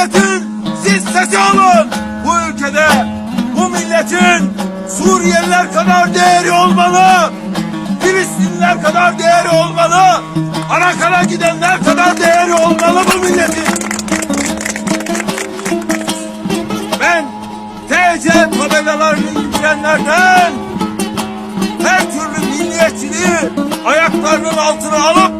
devletin siz sesi olun. Bu ülkede bu milletin Suriyeliler kadar değeri olmalı. Filistinliler kadar değeri olmalı. Arakan'a gidenler kadar değeri olmalı bu milletin. Ben TC tabelalarını indirenlerden her türlü milliyetçiliği ayaklarının altına alıp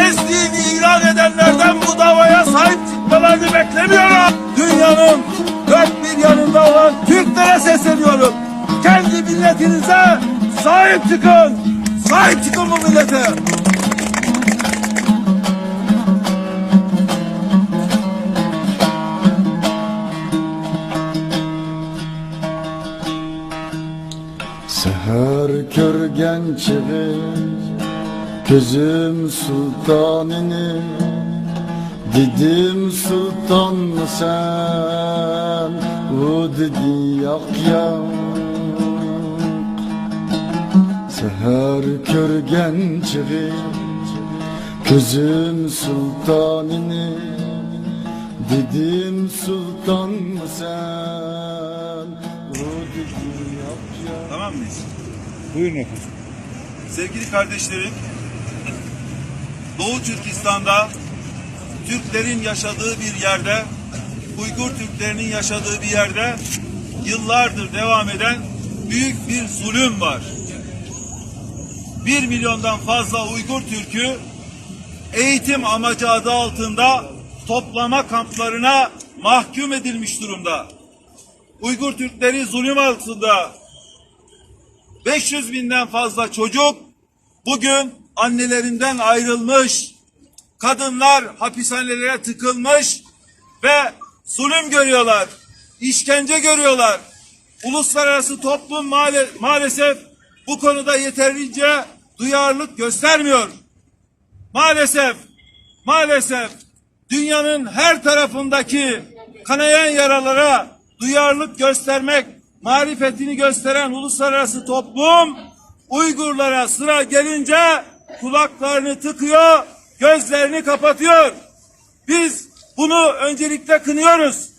ezdiğini ilan edenlerden bu davaya sahip çıkmalarını beklemiyorum. Dünyanın dört bir yanında olan Türklere sesleniyorum. Kendi milletinize sahip çıkın. Sahip çıkın bu millete. Seher körgen çevir Gözüm sultanını Dedim sultan mı sen O dedi yak yak Seher körgen çevir Gözüm sultanını Dedim sultan mı sen O dedi yak yak Tamam mıyız? Buyurun efendim. Sevgili kardeşlerim, Doğu Türkistan'da Türklerin yaşadığı bir yerde, Uygur Türklerinin yaşadığı bir yerde yıllardır devam eden büyük bir zulüm var. Bir milyondan fazla Uygur Türk'ü eğitim amacı adı altında toplama kamplarına mahkum edilmiş durumda. Uygur Türkleri zulüm altında 500 binden fazla çocuk bugün annelerinden ayrılmış, kadınlar hapishanelere tıkılmış ve zulüm görüyorlar, işkence görüyorlar. Uluslararası toplum maale- maalesef bu konuda yeterince duyarlılık göstermiyor. Maalesef, maalesef dünyanın her tarafındaki kanayan yaralara duyarlılık göstermek, marifetini gösteren uluslararası toplum Uygurlara sıra gelince kulaklarını tıkıyor, gözlerini kapatıyor. Biz bunu öncelikle kınıyoruz.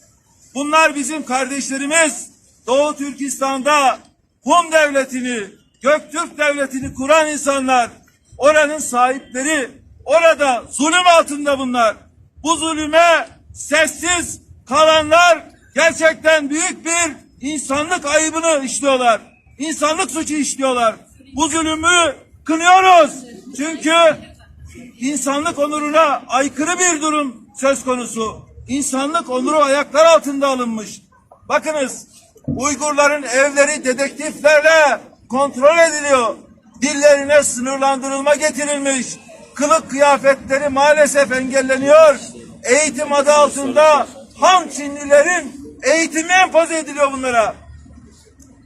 Bunlar bizim kardeşlerimiz. Doğu Türkistan'da Hun devletini, Göktürk devletini kuran insanlar, oranın sahipleri, orada zulüm altında bunlar. Bu zulüme sessiz kalanlar gerçekten büyük bir insanlık ayıbını işliyorlar. İnsanlık suçu işliyorlar. Bu zulümü kınıyoruz. Çünkü insanlık onuruna aykırı bir durum söz konusu. İnsanlık onuru ayaklar altında alınmış. Bakınız Uygurların evleri dedektiflerle kontrol ediliyor. Dillerine sınırlandırılma getirilmiş. Kılık kıyafetleri maalesef engelleniyor. Eğitim adı altında Han Çinlilerin eğitimi empoze ediliyor bunlara.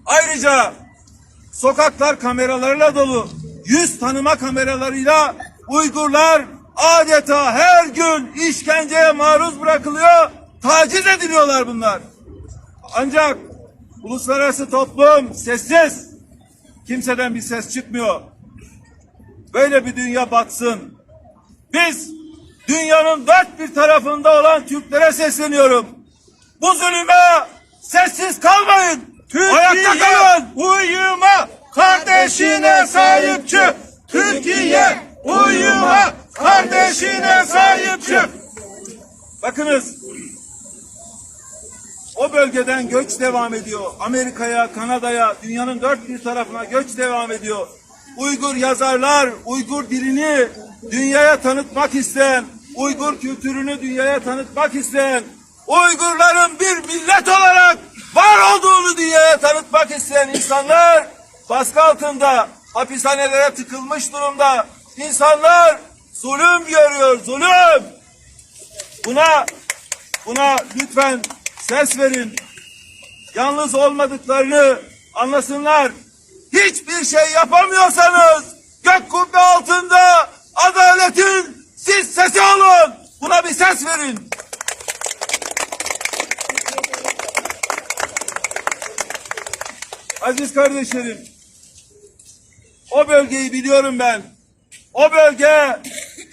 Ayrıca sokaklar kameralarıyla dolu. Yüz tanıma kameralarıyla Uygurlar adeta her gün işkenceye maruz bırakılıyor, taciz ediliyorlar bunlar. Ancak uluslararası toplum sessiz. Kimseden bir ses çıkmıyor. Böyle bir dünya batsın. Biz dünyanın dört bir tarafında olan Türklere sesleniyorum. Bu zulüme sessiz kalmayın. Ayakta kalın. Uyuma kardeşine sahip çık. Türkiye kardeşine sahip çık. Bakınız o bölgeden göç devam ediyor. Amerika'ya, Kanada'ya, dünyanın dört bir tarafına göç devam ediyor. Uygur yazarlar, Uygur dilini dünyaya tanıtmak isteyen, Uygur kültürünü dünyaya tanıtmak isteyen, Uygurların bir millet olarak var olduğunu dünyaya tanıtmak isteyen insanlar baskı altında, hapishanelere tıkılmış durumda. İnsanlar zulüm görüyor, zulüm. Buna buna lütfen ses verin. Yalnız olmadıklarını anlasınlar. Hiçbir şey yapamıyorsanız gök kubbe altında adaletin siz sesi olun. Buna bir ses verin. Aziz kardeşlerim, o bölgeyi biliyorum ben. O bölge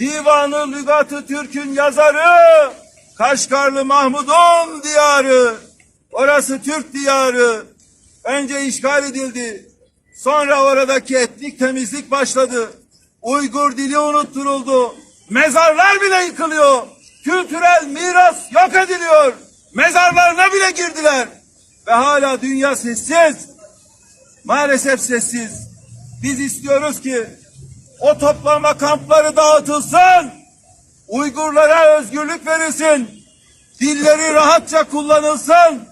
Divanı Lügatı Türk'ün yazarı Kaşgarlı Mahmud'un diyarı. Orası Türk diyarı. Önce işgal edildi. Sonra oradaki etnik temizlik başladı. Uygur dili unutturuldu. Mezarlar bile yıkılıyor. Kültürel miras yok ediliyor. Mezarlarına bile girdiler. Ve hala dünya sessiz. Maalesef sessiz. Biz istiyoruz ki o toplama kampları dağıtılsın. Uygurlara özgürlük verilsin. Dilleri rahatça kullanılsın.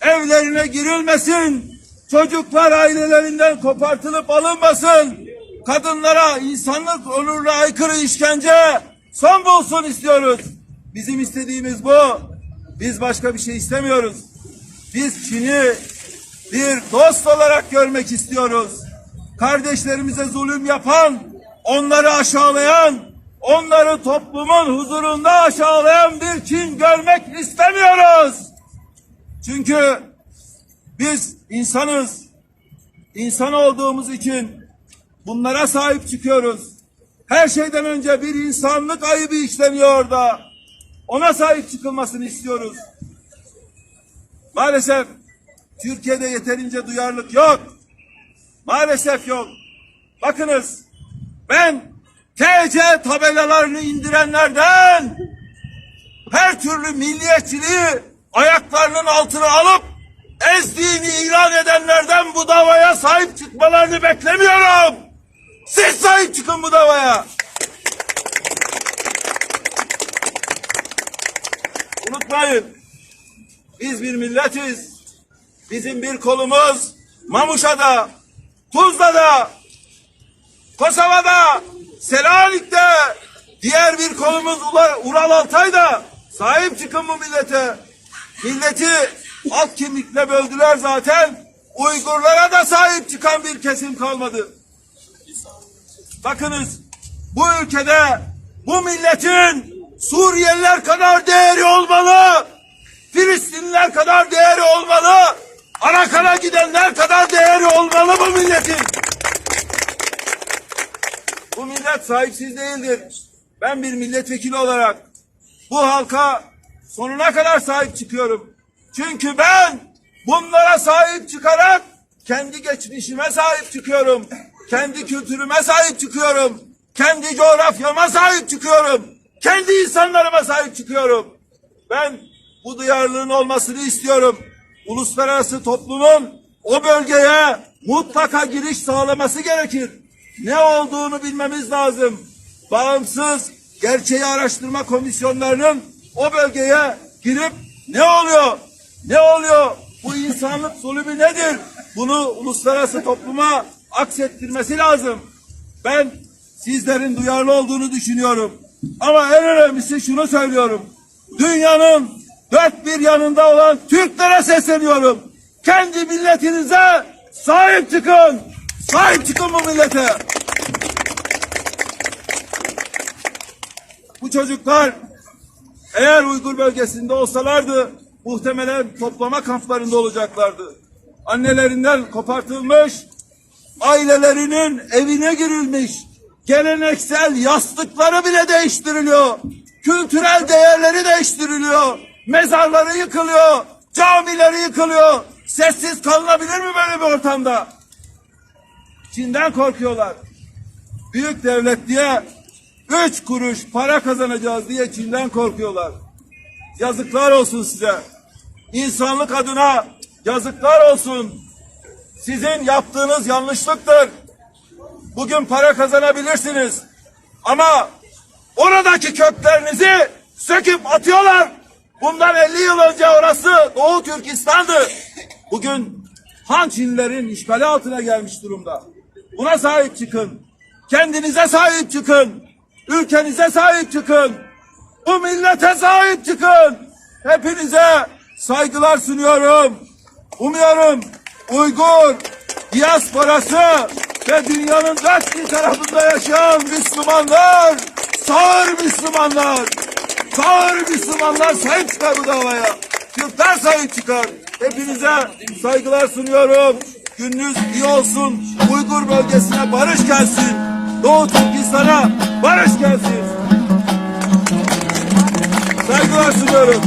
Evlerine girilmesin. Çocuklar ailelerinden kopartılıp alınmasın. Kadınlara insanlık onuruna aykırı işkence son bulsun istiyoruz. Bizim istediğimiz bu. Biz başka bir şey istemiyoruz. Biz Çin'i bir dost olarak görmek istiyoruz. Kardeşlerimize zulüm yapan, onları aşağılayan, onları toplumun huzurunda aşağılayan bir Çin görmek istemiyoruz. Çünkü biz insanız. İnsan olduğumuz için bunlara sahip çıkıyoruz. Her şeyden önce bir insanlık ayıbı işleniyor orada. Ona sahip çıkılmasını istiyoruz. Maalesef Türkiye'de yeterince duyarlılık yok. Maalesef yok. Bakınız ben TC tabelalarını indirenlerden her türlü milliyetçiliği ayaklarının altına alıp ezdiğini ilan edenlerden bu davaya sahip çıkmalarını beklemiyorum. Siz sahip çıkın bu davaya. Unutmayın. Biz bir milletiz. Bizim bir kolumuz Mamuşa'da, Tuzla'da, Kosova'da, Selanik'te, diğer bir kolumuz Ural Altay'da. Sahip çıkın bu millete. Milleti alt kimlikle böldüler zaten. Uygurlara da sahip çıkan bir kesim kalmadı. Bakınız bu ülkede bu milletin Suriyeliler kadar değeri olmalı. Filistinliler kadar değeri olmalı. Arakan'a gidenler kadar değeri olmalı bu milletin. Bu millet sahipsiz değildir. Ben bir milletvekili olarak bu halka sonuna kadar sahip çıkıyorum. Çünkü ben bunlara sahip çıkarak kendi geçmişime sahip çıkıyorum. Kendi kültürüme sahip çıkıyorum. Kendi coğrafyama sahip çıkıyorum. Kendi insanlarıma sahip çıkıyorum. Ben bu duyarlılığın olmasını istiyorum. Uluslararası toplumun o bölgeye mutlaka giriş sağlaması gerekir. Ne olduğunu bilmemiz lazım. Bağımsız gerçeği araştırma komisyonlarının o bölgeye girip ne oluyor? Ne oluyor? Bu insanlık zulmü nedir? Bunu uluslararası topluma aksettirmesi lazım. Ben sizlerin duyarlı olduğunu düşünüyorum. Ama en önemlisi şunu söylüyorum. Dünyanın dört bir yanında olan Türklere sesleniyorum. Kendi milletinize sahip çıkın. Sahip çıkın bu millete. Bu çocuklar eğer Uygur bölgesinde olsalardı muhtemelen toplama kamplarında olacaklardı. Annelerinden kopartılmış, ailelerinin evine girilmiş, geleneksel yastıkları bile değiştiriliyor. Kültürel değerleri değiştiriliyor. Mezarları yıkılıyor, camileri yıkılıyor. Sessiz kalınabilir mi böyle bir ortamda? Çin'den korkuyorlar. Büyük devlet diye üç kuruş para kazanacağız diye Çin'den korkuyorlar. Yazıklar olsun size. İnsanlık adına yazıklar olsun. Sizin yaptığınız yanlışlıktır. Bugün para kazanabilirsiniz. Ama oradaki köklerinizi söküp atıyorlar. Bundan 50 yıl önce orası Doğu Türkistan'dı. Bugün Han Çinlerin işgali altına gelmiş durumda. Buna sahip çıkın. Kendinize sahip çıkın. Ülkenize sahip çıkın. Bu millete sahip çıkın. Hepinize saygılar sunuyorum. Umuyorum Uygur diasporası ve dünyanın dört bir tarafında yaşayan Müslümanlar, sağır Müslümanlar, sağır Müslümanlar sahip çıkar bu davaya. Türkler sahip çıkar. Hepinize saygılar sunuyorum. Gününüz iyi olsun. Uygur bölgesine barış gelsin. Doğu Türkistan'a barış gelsin. Saygılar. sunuyorum.